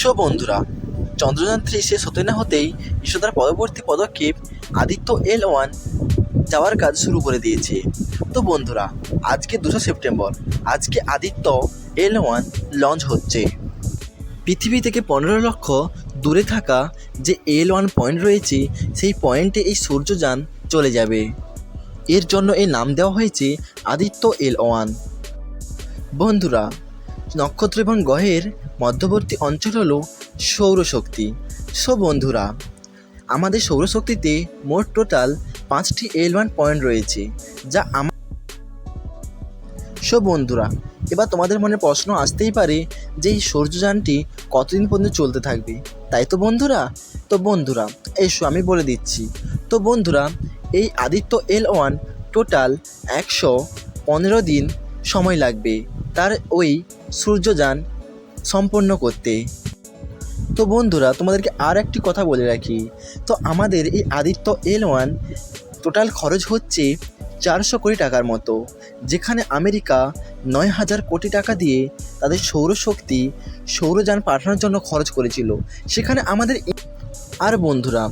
So বন্ধুরা, Chandrayaan three শেষ হতে না হতেই ইসরোদার পরবর্তী পদক্ষেপ আদিত্য এল ওয়ান যাওয়ার কাজ শুরু করে দিয়েছে। তো বন্ধুরা, আজকে দুশো সেপ্টেম্বর, আজকে আদিত্য এল ওয়ান লঞ্চ হচ্ছে। পৃথিবী থেকে পনেরো লক্ষ দূরে থাকা যে এল ওয়ান পয়েন্ট রয়েছে, সেই পয়েন্টে এই সূর্যযান চলে যাবে। এর জন্য এই নাম দেওয়া হয়েছে আদিত্য এল ওয়ান। বন্ধুরা নক্ষত্র এবং গ্রহের মধ্যবর্তী অঞ্চল হলো সৌরশক্তি। সো বন্ধুরা, আমাদের সৌরশক্তিতে মোট টোটাল পাঁচটি এল ওয়ান পয়েন্ট রয়েছে, যা আমার সো বন্ধুরা, এবার তোমাদের মনে প্রশ্ন আসতেই পারে যে এই সূর্যযানটি কতদিন পর্যন্ত চলতে থাকবে। তাই তো বন্ধুরা তো বন্ধুরা, এসো আমি বলে দিচ্ছি। তো বন্ধুরা, এই আদিত্য এল ওয়ান টোটাল একশো পনেরো দিন সময় লাগবে। তার ওই সূর্যযান সম্পন্ন করতে। তো বন্ধুরা, তোমাদেরকে আর একটি কথা বলে রাখি। তো আমাদের এই আদিত্য এল ওয়ান টোটাল খরচ হচ্ছে চারশো কোটি টাকার মতো, যেখানে আমেরিকা নয় হাজার কোটি টাকা দিয়ে তাদের সৌরশক্তি, সৌরযান পাঠানোর জন্য খরচ করেছিল। সেখানে আমাদের আর বন্ধুরা,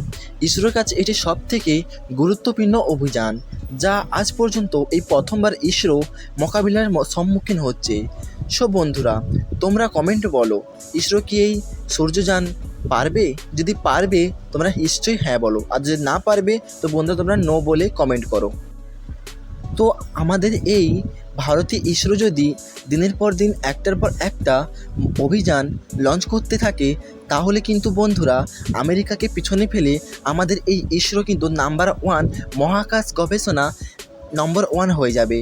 ইসরোর কাছে এটি সব থেকে গুরুত্বপূর্ণ অভিযান। যা আজ পর্যন্ত এই প্রথমবার ইসরো মোকাবিলার সম্মুখীন হচ্ছে। সব বন্ধুরা, তোমরা কমেন্ট বলো, ইসরো কি এই সূর্যযান পারবে? যদি পারবে, তোমরা নিশ্চয়ই হ্যাঁ বলো। আর যদি না পারবে, তো বন্ধুরা, তোমরা নো বলে কমেন্ট করো। তো আমাদের এই ভারতীয় ইসরো যদি দিনের পর দিন একটার পর একটা অভিযান লঞ্চ করতে থাকে, তাহলে কিন্তু বন্ধুরা আমেরিকাকে পিছনে ফেলে আমাদের এই ইসরো কিন্তু নাম্বার ওয়ান মহাকাশ গবেষণা নম্বর ওয়ান হয়ে যাবে।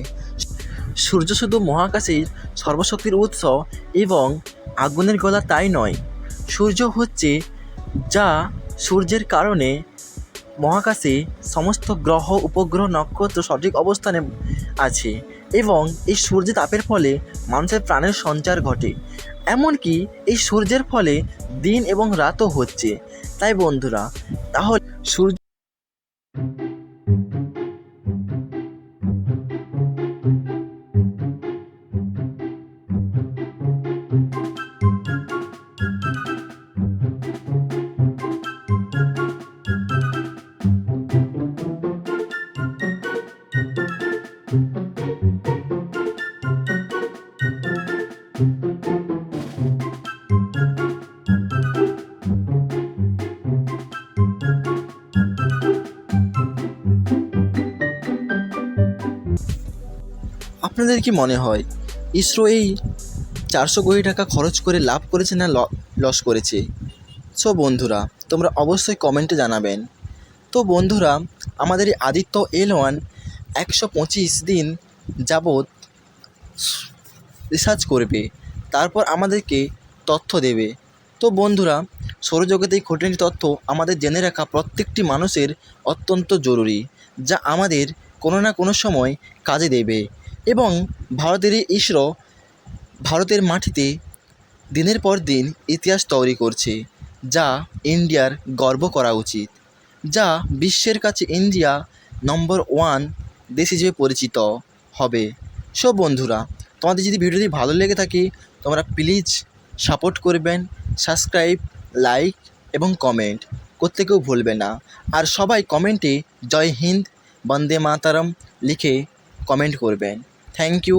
সূর্য শুধু মহাকাশের সর্বশক্তির উৎস এবং আগুনের গলা তাই নয়, সূর্য হচ্ছে যা সূর্যের কারণে মহাকাশে সমস্ত গ্রহ, উপগ্রহ, নক্ষত্র সঠিক অবস্থানে আছে। এবং এই সূর্য তাপের ফলে মানুষের প্রাণের সঞ্চার ঘটে। এমনকি এই সূর্যের ফলে দিন এবং রাতও হচ্ছে। তাই বন্ধুরা, তাহলে সূর্য আপনাদের কি মনে হয়? ইসরো এই চারশো কোটি টাকা খরচ করে লাভ করেছে না লস করেছে? সো বন্ধুরা, তোমরা অবশ্যই কমেন্টে জানাবেন। তো বন্ধুরা, আমাদের এই আদিত্য এল ওয়ান একশো পঁচিশ দিন যাবৎ রিসার্চ করবে, তারপর আমাদেরকে তথ্য দেবে। তো বন্ধুরা সৌরজগতে এই খুঁটিনাটি তথ্য আমাদের জেনে রাখা প্রত্যেকটি মানুষের অত্যন্ত জরুরি, যা আমাদের কোনো না কোনো সময় কাজে দেবে। এবং ভারতের ইসরো ভারতের মাটিতে দিনের পর দিন ইতিহাস তৈরি করছে, যা ইন্ডিয়ার গর্ব করা উচিত, যা বিশ্বের কাছে ইন্ডিয়া নম্বর ওয়ান দেশ হিসেবে পরিচিত হবে। সব বন্ধুরা, তোমাদের যদি ভিডিওটি ভালো লেগে থাকে, তোমরা প্লিজ সাপোর্ট করবেন সাবস্ক্রাইব লাইক এবং কমেন্ট করতে কেউ ভুলবে না। আর সবাই কমেন্টে জয় হিন্দ, বন্দে মাতারম লিখে কমেন্ট করবেন। Thank you